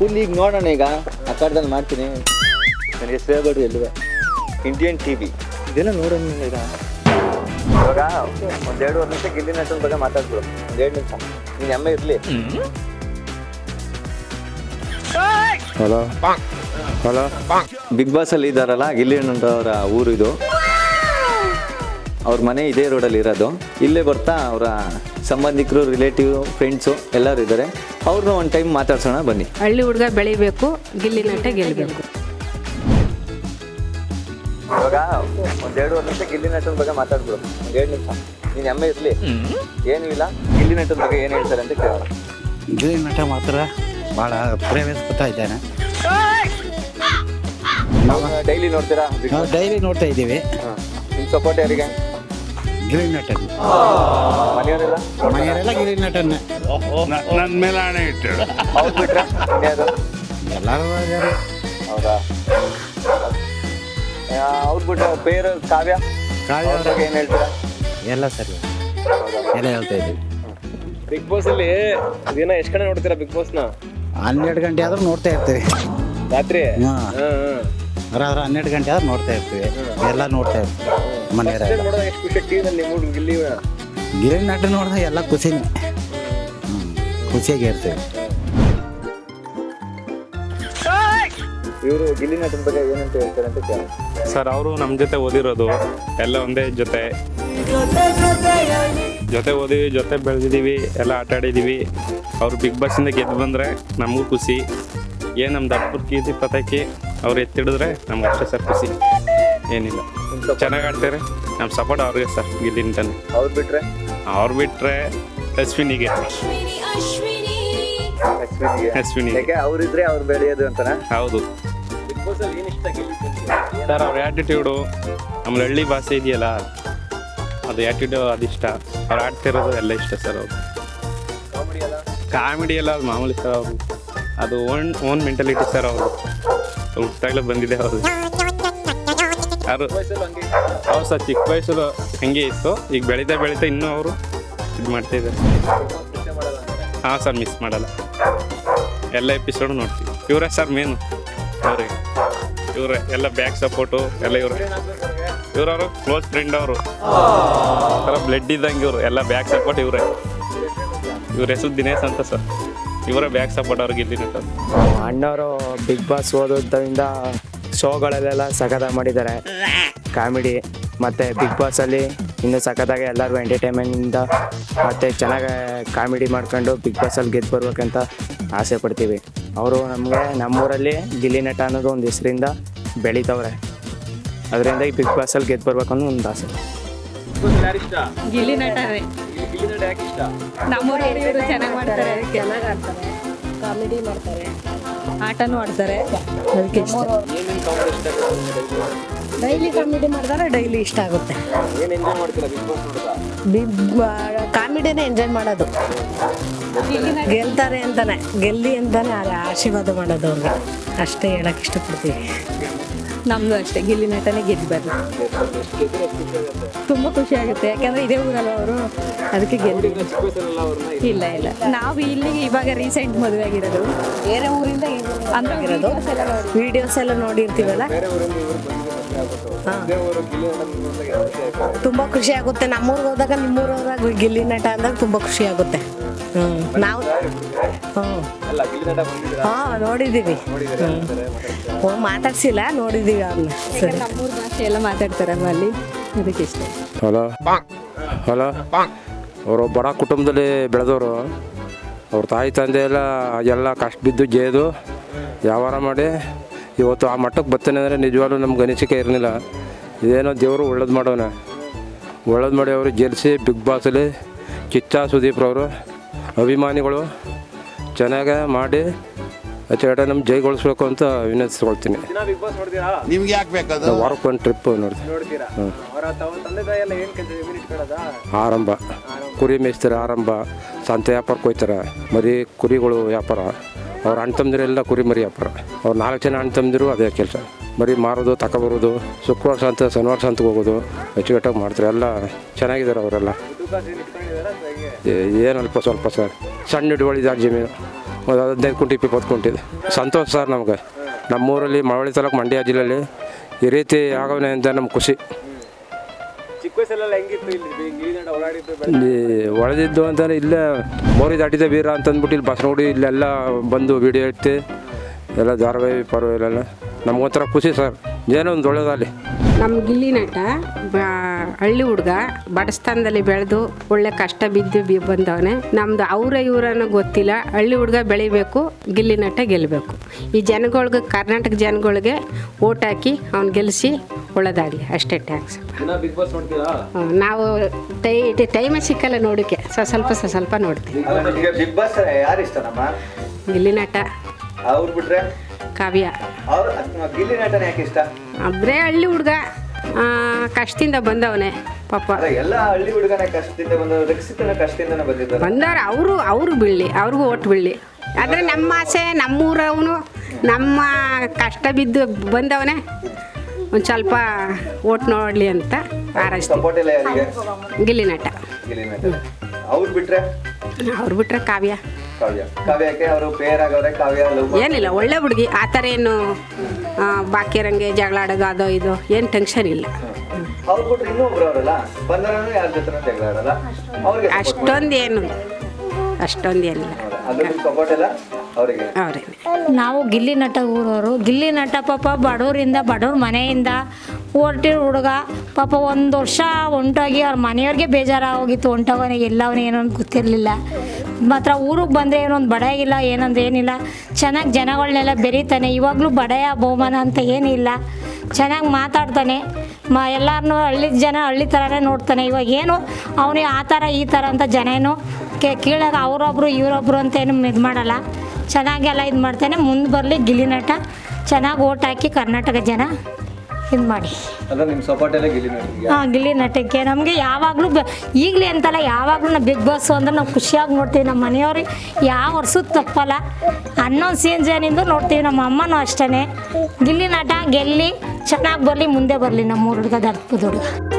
Full ಈಗ ನೋಡೋಣ ಈಗ. ಆ ಕಡ್ದಲ್ಲಿ ಮಾಡ್ತೀನಿ. ನನಗೆ ಹೆಸರು ಎಲ್ಲವೇ ಇಂಡಿಯನ್ ಟಿ ವಿ ಇದೆಲ್ಲ ನೋಡೋಣ ಈಗ. ಇವಾಗ ಒಂದು ಎರಡುವರೆ ನಿಮಿಷ ಗಿಲ್ಲಿ ನಟನ ಬಗ್ಗೆ ಮಾತಾಡ್ಬಿಡು. ಒಂದೆರಡು ಎರಡು ನಿಮಿಷ. ನೀನು ಎಮ್ಮೆ ಇರಲಿ. ಹಲೋ ಹಲೋ ಬಿಗ್ ಬಾಸ್ ಅಲ್ಲಿ ಇದ್ದಾರಲ್ಲ ಗಿಲ್ಲಿ ಅವರ ಊರು ಇದು ಅವ್ರ ಮನೆ ಇದೇ ರೋಡಲ್ಲಿ ಇರೋದು. ಇಲ್ಲೇ ಬರ್ತಾ ಅವರ ಸಂಬಂಧಿಕರು ರಿಲೇಟಿವ್ ಫ್ರೆಂಡ್ಸು ಎಲ್ಲರೂ ಇದ್ದಾರೆ. ಅವ್ರನ್ನ ಒಂದು ಟೈಮ್ ಮಾತಾಡ್ಸೋಣ ಬನ್ನಿ. ಹಳ್ಳಿ ಹುಡುಗ ಬೆಳಿಬೇಕು ಗಿಲ್ಲಿ ನಟ ಗೆಲ್ಲಬೇಕು ಇವಾಗ ಒಂದೆರಡು ವರ್ಷ ನಿಮಿಷ ಗಿಲ್ಲಿ ನಟನ ಬಗ್ಗೆ ಮಾತಾಡ್ಬಿಡು. ಒಂದೆರಡು ಎರಡು ನಿಮಿಷ. ನೀನು ಎಮ್ಮೆ ಇರಲಿ. ಏನೂ ಇಲ್ಲ. ಗಿಲ್ಲಿ ನಟನ ಬಗ್ಗೆ ಏನು ಹೇಳ್ತಾರೆ ಅಂತ ಕೇಳೋಣ ಗಿಲ್ಲಿ ನಟ ಮಾತ್ರ ಭಾಳ ಪ್ರೇಮಿಸ್ಕೊತಾ ಇದ್ದಾನೆ. ಡೈಲಿ ನೋಡ್ತೀರಾ? ನಾವು ಡೈಲಿ ನೋಡ್ತಾ ಇದ್ದೀವಿ. ನಿಮ್ಮ ನಿಮ್ ಸಪೋರ್ಟ್ ಯಾರಿಗೆ? ಗಿಲ್ಲಿ ನಟನ್ ಮನೆಯವರೆಲ್ಲ ಗಿಳಿ ನಟನ್ನೇ ನನ್ನ ಮೇಲೆ ಹಣೆ ಇಟ್ಟು ಅವ್ರು ಬಿಟ್ರೆ ಇನ್ಯಾರು ಎಲ್ಲರೂ ಇದ್ದಾರೆ. ಹೌದಾ ಅವ್ರು ಕಾವ್ಯ? ಕಾವ್ಯ ಅವ್ರ. ಬಗ್ಗೆ ಏನು ಹೇಳ್ತೀರಾ? ಎಲ್ಲ ಸರಿ. ಎಲ್ಲ ಹೇಳ್ತಾ ಇದ್ದೀವಿ. ಬಿಗ್ ಬಾಸ್ ಅಲ್ಲಿ ದಿನ ಎಷ್ಟು ಕಡೆ ನೋಡ್ತೀರಾ ಬಿಗ್ ಬಾಸ್ನ ಹನ್ನೆರಡು ಗಂಟೆ ಆದ್ರೂ ನೋಡ್ತಾ ಇರ್ತೀವಿ. ರಾತ್ರಿ? ಹಾಂ. ರಾತ್ರಿ ಹನ್ನೆರಡು ಗಂಟೆ ಆದ್ರೂ ನೋಡ್ತಾ ಇರ್ತೀವಿ. ಎಲ್ಲ ನೋಡ್ತಾ ಇರ್ತೀವಿ. ಮನೆಯವರೆಲ್ಲ. ನೋಡೋದಾಗ ಎಷ್ಟು ಖುಷಿ ಹುಡುಗ ಗಿಲ್ಲಿ ಗಿಳಿ ನಾಟ ನೋಡಿದ್ರೆ ಎಲ್ಲ ಖುಷಿನೇ. ಖುಷಿಯಾಗಿ ಇರ್ತೇವೆ ಇವರು ಗಿಲ್ಲಿ ನಟನ ಬಗ್ಗೆ ಏನಂತ ಹೇಳ್ತಾರೆ ಅಂತ ಸರ್ ಅವರು ನಮ್ಮ ಜೊತೆ ಓದಿರೋದು ಎಲ್ಲ ಒಂದೇ ಜೊತೆ. ಜೊತೆ ಓದಿವಿ ಜೊತೆ ಬೆಳೆದಿದ್ದೀವಿ ಎಲ್ಲ ಆಟ ಆಡಿದ್ದೀವಿ ಅವ್ರು ಬಿಗ್ ಬಾಸಿಂದ ಗೆದ್ದು ಬಂದರೆ ನಮಗೂ ಖುಷಿ. ಏನು ನಮ್ಮ ದಪ್ಪದ ಕೀರ್ತಿ ಪತಾಕಿ ಅವ್ರು ಎತ್ತಿಡಿದ್ರೆ ನಮ್ಗೆ ಅಷ್ಟೇ ಸರ್ ಖುಷಿ. ಏನಿಲ್ಲ. ಚೆನ್ನಾಗಿ ಆಡ್ತಾರೆ ನಮ್ಮ ಸಪೋರ್ಟ್ ಅವ್ರಿಗೆ ಸರ್ ಗಿಲ್ಲಿನ ತಾನೆ ಅವ್ರು ಬಿಟ್ರೆ? ಅವ್ರು ಬಿಟ್ರೆ ಅಶ್ವಿನಿಗೆ. ಅಶ್ವಿನಿಗೆ? ಅಶ್ವಿನಿ ಯಾಕೆ ಅವ್ರಿದ್ರೆ ಅವ್ರು ಬೆಳೆಯೋದು ಅಂತನಾ? ಹೌದು. ಬಿಗ್ ಬಾಸ್ ಅಲ್ಲಿ ಏನ್ ಇಷ್ಟ ಗಿಲ್ಲಿ ಸರ್ ಅವ್ರ ಆ್ಯಟಿಟ್ಯೂಡು ಆಮೇಲೆ ಹಳ್ಳಿ ಭಾಷೆ ಇದೆಯಲ್ಲ ಅದು ಆ್ಯಟಿಟ್ಯೂ ಅದು ಇಷ್ಟ. ಅವ್ರು ಆಡ್ತಿರೋದು ಎಲ್ಲ ಇಷ್ಟ ಸರ್ ಅವರು ಕಾಮಿಡಿ ಅಲ್ಲ? ಕಾಮಿಡಿ ಎಲ್ಲ ಅದು ಮಾಮೂಲಿ ಸರ್ ಅವರು ಅದು ಓನ್ ಓನ್ ಮೆಂಟಾಲಿಟಿ ಸರ್ ಅವರು ಹುಟ್ಟಾಗಲೇ ಬಂದಿದೆ ಅವರು ಹಂಗೆ ಅವ್ರು ಸರ್ ಚಿಕ್ಕ ವಯಸ್ಸಲ್ಲೂ ಹಂಗೆ ಇತ್ತು. ಈಗ ಬೆಳೀತಾ ಬೆಳೀತಾ ಇನ್ನೂ ಅವರು ಇದು ಮಾಡ್ತಿದ್ದಾರೆ. ಹಾಂ ಸರ್ ಮಿಸ್ ಮಾಡಲ್ಲ. ಎಲ್ಲ ಎಪಿಸೋಡು ನೋಡ್ತೀವಿ. ಇವರೇ ಸರ್ ಮೇನು ಅವ್ರಿಗೆ. ಇವರೇ ಎಲ್ಲ ಬ್ಯಾಕ್ ಸಪೋರ್ಟು ಎಲ್ಲ ಇವರು. ಇವ್ರವರು ಕ್ಲೋಸ್ ಫ್ರೆಂಡ್ ಅವರು. ಥರ ಬ್ಲಡ್ ಇದ್ದಂಗೆ ಇವರು. ಎಲ್ಲ ಬ್ಯಾಕ್ ಸಪೋರ್ಟ್ ಇವರೇ. ಇವ್ರ ಹೆಸರು ದಿನೇಶ್ ಅಂತ ಸರ್ ಇವರೇ ಬ್ಯಾಕ್ ಸಪೋರ್ಟ್ ಅವ್ರಿಗೆ ಇಲ್ಲಿ ಅಣ್ಣವರು ಬಿಗ್ ಬಾಸ್ ಓದೋದ್ರಿಂದ ಶೋಗಳಲ್ಲೆಲ್ಲ ಸಖತ್ತಾಗಿ ಮಾಡಿದ್ದಾರೆ. ಕಾಮಿಡಿ ಮತ್ತು ಬಿಗ್ ಬಾಸಲ್ಲಿ ಇನ್ನೂ ಸಖತ್ತಾಗಿ ಎಲ್ಲರಿಗೂ ಎಂಟರ್ಟೈನ್ಮೆಂಟಿಂದ ಮತ್ತು ಚೆನ್ನಾಗಿ ಕಾಮಿಡಿ ಮಾಡ್ಕೊಂಡು ಬಿಗ್ ಬಾಸಲ್ಲಿ ಗೆದ್ದು ಬರ್ಬೇಕಂತ ಆಸೆ ಪಡ್ತೀವಿ. ಅವರು ನಮಗೆ ನಮ್ಮೂರಲ್ಲಿ ಗಿಲ್ಲಿ ನಟ ಅನ್ನೋದು ಒಂದು ಹೆಸರಿಂದ ಬೆಳೀತವ್ರೆ. ಅದರಿಂದ ಈ ಬಿಗ್ ಬಾಸಲ್ಲಿ ಗೆದ್ದು ಬರ್ಬೇಕು ಅನ್ನೋ ಒಂದು ಆಸೆ. ಗಿಲ್ಲಿ ಚೆನ್ನಾಗಿ ಮಾಡ್ತಾರೆ. ಚೆನ್ನಾಗಿ ಆಡ್ತಾರೆ. ಕಾಮಿಡಿ ಮಾಡ್ತಾರೆ. ಆಟನೂ ಆಡ್ತಾರೆ ಅದಕ್ಕೆ ಡೈಲಿ ಕಾಮಿಡಿ ಮಾಡಿದ್ರೆ ಡೈಲಿ ಇಷ್ಟ ಆಗುತ್ತೆ. ಮಾಡ್ತೀರಾ ಬಿಗ್ ಕಾಮಿಡಿನೇ ಎಂಜಾಯ್ ಮಾಡೋದು. ಗೆಲ್ತಾರೆ ಅಂತಾನೆ. ಗೆಲ್ಲಿ ಅಂತಾನೆ ಆಶೀರ್ವಾದ ಮಾಡೋದು ಅವ್ರಿಗೆ. ಅಷ್ಟೇ ಹೇಳಕ್ ಇಷ್ಟಪಡ್ತೀವಿ. ನಮ್ದು ಅಷ್ಟೇ ಗಿಲ್ಲಿ ನಟನೆ ಗೆದ್ದು ಬರ್ಲಿ. ತುಂಬ ಖುಷಿ ಆಗುತ್ತೆ ಯಾಕಂದ್ರೆ ಇದೇ ಊರಲ್ಲ ಅವರು? ಅದಕ್ಕೆ ಗೆದ್ದು. ಚಿಕ್ಕ ಇಲ್ಲ ಇಲ್ಲ. ನಾವು ಇಲ್ಲಿಗೆ ಇವಾಗ ರೀಸೆಂಟ್ ಮದುವೆ ಆಗಿರೋದು. ಬೇರೆ ಊರಿಂದ ಅಂದ್ರೆ ಇರೋದು ವಿಡಿಯೋಸ್ ಎಲ್ಲ ನೋಡಿರ್ತೀವಲ್ಲ? ಗಿಲ್ಲಿ ತುಂಬಾ ಖುಷಿ ಆಗುತ್ತೆ. ನಮ್ಮೂರಿಗೆ ಹೋದಾಗ ನಿಮ್ಮೂರವ್ರಾಗ ಗಿಲ್ಲಿ ನಟ ಅಂದಾಗ ತುಂಬಾ ಖುಷಿ ಆಗುತ್ತೆ. ಹ್ಮ್. ನಾವು ಹಾ ಮಾತಾಡ್ಸಿಲ್ಲ ನೋಡಿದೀವಿ ಅವ್ರನ್ನ ಸರಿ. ನಮ್ಮೂರು ಭಾಷೆ ಎಲ್ಲ ಮಾತಾಡ್ತಾರೆ ಅಲ್ಲಿ ಅದಕ್ಕೆ ಇಷ್ಟ ಹಲೋ. ಹಲೋ. ಅವರು ಬಡ ಕುಟುಂಬದಲ್ಲಿ ಬೆಳೆದವರು. ಅವ್ರ ತಾಯಿ ತಂದೆ ಎಲ್ಲ ಎಲ್ಲ ಕಷ್ಟ ಬಿದ್ದು ಜೇದು. ವ್ಯವಹಾರ ಮಾಡಿ ಇವತ್ತು ಆ ಮಟ್ಟಕ್ಕೆ ಬರ್ತೇನೆ ಅಂದರೆ ನಿಜವಾಗ್ಲೂ ನಮ್ಗೆ ಅನಿಸಿಕೆ ಇರಲಿಲ್ಲ. ಇದೇನೋ ದೇವರು ಒಳ್ಳೇದು ಮಾಡೋಣ. ಒಳ್ಳೇದು ಮಾಡಿ ಅವರು ಜೆಲ್ಸಿ ಬಿಗ್ ಬಾಸಲ್ಲಿ ಕಿಚ್ಚ ಸುದೀಪ್ರವರು ಅಭಿಮಾನಿಗಳು. ಚೆನ್ನಾಗೆ ಮಾಡಿ ಅಚ್ಚೇಟ ನಮ್ಮ ಜೈಗೊಳಿಸ್ಬೇಕು ಅಂತ ವಿನಂತಿಸ್ಕೊಳ್ತೀನಿ. ನಿಮ್ಗೆ ಯಾಕೆ ಬೇಕದು ವಾರಕ್ಕೆ ಒಂದು ಟ್ರಿಪ್ ನೋಡ್ತೀನಿ ಆರಂಭ. ಕುರಿ ಮೇಯಿಸ್ತಾರೆ ಆರಂಭ. ಸಂತೆ ವ್ಯಾಪಾರಕ್ಕೆ ಹೋಯ್ತಾರೆ ಮರಿ ಕುರಿಗಳು ವ್ಯಾಪಾರ. ಅವ್ರ ಅಣ್ಣ ತಮ್ಮದಿರೆಲ್ಲ ಕುರಿ ಮರಿ ವ್ಯಾಪಾರ. ಅವ್ರು ನಾಲ್ಕು ಜನ ಅಣ್ಣ ತಮ್ಮದಿರು ಅದೇ ಕೆಲಸ. ಮರಿ ಮಾರೋದು ತಗೊಬರೋದು ಶುಕ್ರವಾರ ಸಂತ ಶನಿವಾರ ಸಂತೆಗೆ ಹೋಗೋದು ಹೆಚ್ಚುಕಟ್ಟಾಗಿ ಮಾಡ್ತಾರೆ. ಎಲ್ಲ ಚೆನ್ನಾಗಿದ್ದಾರೆ ಅವರೆಲ್ಲ. ಏನಲ್ಪ ಸ್ವಲ್ಪ ಸರ್. ಸಣ್ಣ ಹಿಡುವಳಿದಾರ ಜಮೀನು ಒಂದು ಹದಿನೈದು ಕುಂಟೆ ಇಪ್ಪತ್ತು ಕುಂಟಿದೆ ಸಂತೋಷ ಸರ್ ನಮಗೆ. ನಮ್ಮೂರಲ್ಲಿ ಮಳವಳ್ಳಿ ತಾಲೂಕು ಮಂಡ್ಯ ಜಿಲ್ಲೆಯಲ್ಲಿ ಈ ರೀತಿ ಆಗವನೆ ಅಂತ ನಮ್ಗೆ ಖುಷಿ. ಒಳದಿದ್ದು ಅಂತಂದ್ರೆ ಇಲ್ಲೇ ಮೋರಿ ದಾಟಿದ ವೀರ ಅಂತಂದ್ಬಿಟ್ಟು ಇಲ್ಲಿ ಬಸನಗುಡಿ ಇಲ್ಲೆಲ್ಲ ಬಂದು ವಿಡಿಯೋ ಇಟ್ಟು ಎಲ್ಲ ಧಾರಾವಾಹಿ ಪರವಾಗಿಲ್ಲ ನಮಗೊಂಥರ ಖುಷಿ ಸರ್. ಏನೋ ಒಂದು ನಮ್ಮ ಗಿಲ್ಲಿ ನಟ ಬ ಹಳ್ಳಿ ಹುಡುಗ ಬಡಸ್ತಾನದಲ್ಲಿ ಬೆಳೆದು ಒಳ್ಳೆ ಕಷ್ಟ ಬಿದ್ದು ಬಿ ಬಂದವನೆ. ನಮ್ದು ಅವರ ಇವರನ್ನು ಗೊತ್ತಿಲ್ಲ. ಹಳ್ಳಿ ಹುಡುಗ ಬೆಳಿಬೇಕು ಗಿಲ್ಲಿ ನಟ ಗೆಲ್ಲಬೇಕು ಈ ಜನಗಳ್ಗೆ ಕರ್ನಾಟಕ ಜನಗಳಿಗೆ ಓಟ್ ಹಾಕಿ ಅವ್ನು ಗೆಲ್ಲಿಸಿ ಒಳ್ಳೇದಾಗಲಿ. ಅಷ್ಟೇ ಟ್ಯಾಕ್ಸ್ ಬಿಗ್ ಬಾಸ್ ನೋಡ್ತೀರಾ? ನಾವು ಟೈ ಟೈಮ ಸಿಕ್ಕಲ್ಲ ನೋಡೋಕ್ಕೆ ಸ ಸ್ವಲ್ಪ ಸ ಸ್ವಲ್ಪ ನೋಡ್ತೀವಿ. ಈಗ ಬಿಗ್ ಬಾಸ್ ಯಾರು ಇಷ್ಟ ನಮ್ಮ? ಗಿಲ್ಲಿ ನಟ ಅವ್ರು ಬಿಟ್ರೆ? ಕಾವ್ಯ. ಗಿಲ್ಲಿ ನಟನೆ ಯಾಕೆ ಇಷ್ಟ? ಅಬ್ರೇ ಹಳ್ಳಿ ಹುಡುಗ ಕಷ್ಟದಿಂದ ಬಂದವನೆ ಪಾಪ. ಅಲ್ಲ ಎಲ್ಲ ಹಳ್ಳಿ ಹುಡುಗನ ಕಷ್ಟದಿಂದ ಬಂದ ರಕ್ಷಿತನ ಕಷ್ಟದಿಂದನೇ ಬಂದಿದ್ದಾರೆ. ಬಂದವ್ರು ಅವರು ಅವರು ಬೀಳಲಿ ಅವ್ರಿಗೂ ಓಟ್ ಬೀಳಲಿ ಆದರೆ ನಮ್ಮ ಆಸೆ ನಮ್ಮೂರವನು ನಮ್ಮ ಕಷ್ಟ ಬಿದ್ದು ಬಂದವನೇ ಒಂದು ಸ್ವಲ್ಪ ಓಟ್ ನೋಡಲಿ ಅಂತ ಹಾರೈಸ್ತೀವಿ ಸಪೋರ್ಟ್ ಯಾರಿಗೆ? ಗಿಲ್ಲಿ ನಟ. ಗಿಲ್ಲಿ ನಟ. ಅವ್ರು ಬಿಟ್ರೆ? ಅವ್ರು ಬಿಟ್ರೆ ಕಾವ್ಯ. ಕಾವ್ಯ. ಕಾವ್ಯಕ್ಕೆ ಅವರು ಪೇರ್ ಆಗವ್ರೆ ಕಾವ್ಯ ಲವ್ ಏನಿಲ್ಲ ಒಳ್ಳೆ ಹುಡುಗಿ. ಆ ಥರ ಏನು ಬಾಕಿ ರಂಗೆ ಜಗಳ ಆಡೋದು ಅದೋ ಇದು ಏನು ಟೆನ್ಷನ್ ಇಲ್ಲ. ಅವ್ರು ಬಿಟ್ರೆ ಇನ್ನೂ ಒಬ್ರು ಅವರಲ್ಲ? ಬಂದವರನ್ನು ಯಾರ ಜೊತೆ ಜಗಳ ಆಡಲ್ಲ. ಅವ್ರಿಗೆ ಅಷ್ಟೊಂದು ಏನು ಅಷ್ಟೊಂದು ಏನಿಲ್ಲ. ಅದ್ರ ಸಪೋರ್ಟ್ ಎಲ್ಲ ಅವರಿಗೆ. ಅವರೇ ನಾವು ಗಿಲ್ಲಿ ನಟ ಊರವರು. ಗಿಲ್ಲಿ ನಟ ಪಾಪ ಬಡವರಿಂದ ಬಡವ್ರ ಮನೆಯಿಂದ ಹೊರ್ಟಿರೋ ಹುಡುಗ, ಪಾಪ ಒಂದು ವರ್ಷ ಹೊಂಟೋಗಿ ಅವ್ರ ಮನೆಯವ್ರಿಗೆ ಬೇಜಾರಾಗೋಗಿತ್ತು. ಹೊಂಟೋಗೋನಿಗೆ ಎಲ್ಲವನೇ ಏನೋ ಗೊತ್ತಿರಲಿಲ್ಲ. ಮಾತ್ರ ಊರಿಗೆ ಬಂದರೆ ಏನೊಂದು ಇಲ್ಲ, ಏನಂದ್ರೆ ಏನಿಲ್ಲ. ಚೆನ್ನಾಗಿ ಜನಗಳನ್ನೆಲ್ಲ ಬೆರೀತಾನೆ. ಇವಾಗಲೂ ಬಡಯ ಬಹುಮಾನ ಅಂತ ಏನಿಲ್ಲ ಚೆನ್ನಾಗಿ ಮಾತಾಡ್ತಾನೆ. ಮ ಎಲ್ಲರನ್ನೂ ಹಳ್ಳಿ ಜನ ಹಳ್ಳಿ ಥರನೇ ನೋಡ್ತಾನೆ. ಇವಾಗ ಏನು ಅವನಿಗೆ ಆ ಥರ ಈ ಥರ ಅಂತ ಜನ ಏನು ಕೇ, ಕೀಳಾಗ ಅವರೊಬ್ರು, ಇವರೊಬ್ರು ಅಂತ ಏನು ಇದು ಮಾಡಲ್ಲ. ಚೆನ್ನಾಗೆಲ್ಲ ಇದು ಮಾಡ್ತಾನೆ. ಮುಂದೆ ಬರಲಿ ಗಿಲ್ಲಿ ನಟ. ಚೆನ್ನಾಗಿ ಓಟ್ ಹಾಕಿ ಕರ್ನಾಟಕ ಜನ. ಇದು ಮಾಡಿ. ಅಲ್ಲ ನಿಮ್ಮ ಗಿಲ್ಲಿ ನಟಿಗೆ? ಹಾಂ ಗಿಲ್ಲಿ ನಟಕ್ಕೆ ನಮಗೆ ಯಾವಾಗಲೂ ಈಗಲೇ ಅಂತಲ್ಲ ಯಾವಾಗಲೂ ನಾವು ಬಿಗ್ ಬಾಸ್ ಅಂದ್ರೆ ನಾವು ಖುಷಿಯಾಗಿ ನೋಡ್ತೀವಿ ನಮ್ಮ ಮನೆಯವ್ರಿಗೆ. ಯಾವ ವರ್ಷದ ತಪ್ಪಲ್ಲ. ಹನ್ನೊಂದು ಸೀಸನಿಂದ ನೋಡ್ತೀವಿ ನಮ್ಮ ಅಮ್ಮನೂ ಅಷ್ಟೇ ಗಿಲ್ಲಿ ನಟ ಗೆಲ್ಲಿ ಚೆನ್ನಾಗಿ ಬರಲಿ ಮುಂದೆ ಬರಲಿ ನಮ್ಮ ಹುಡುಗ ದರ್ಪದ ಹುಡುಗ.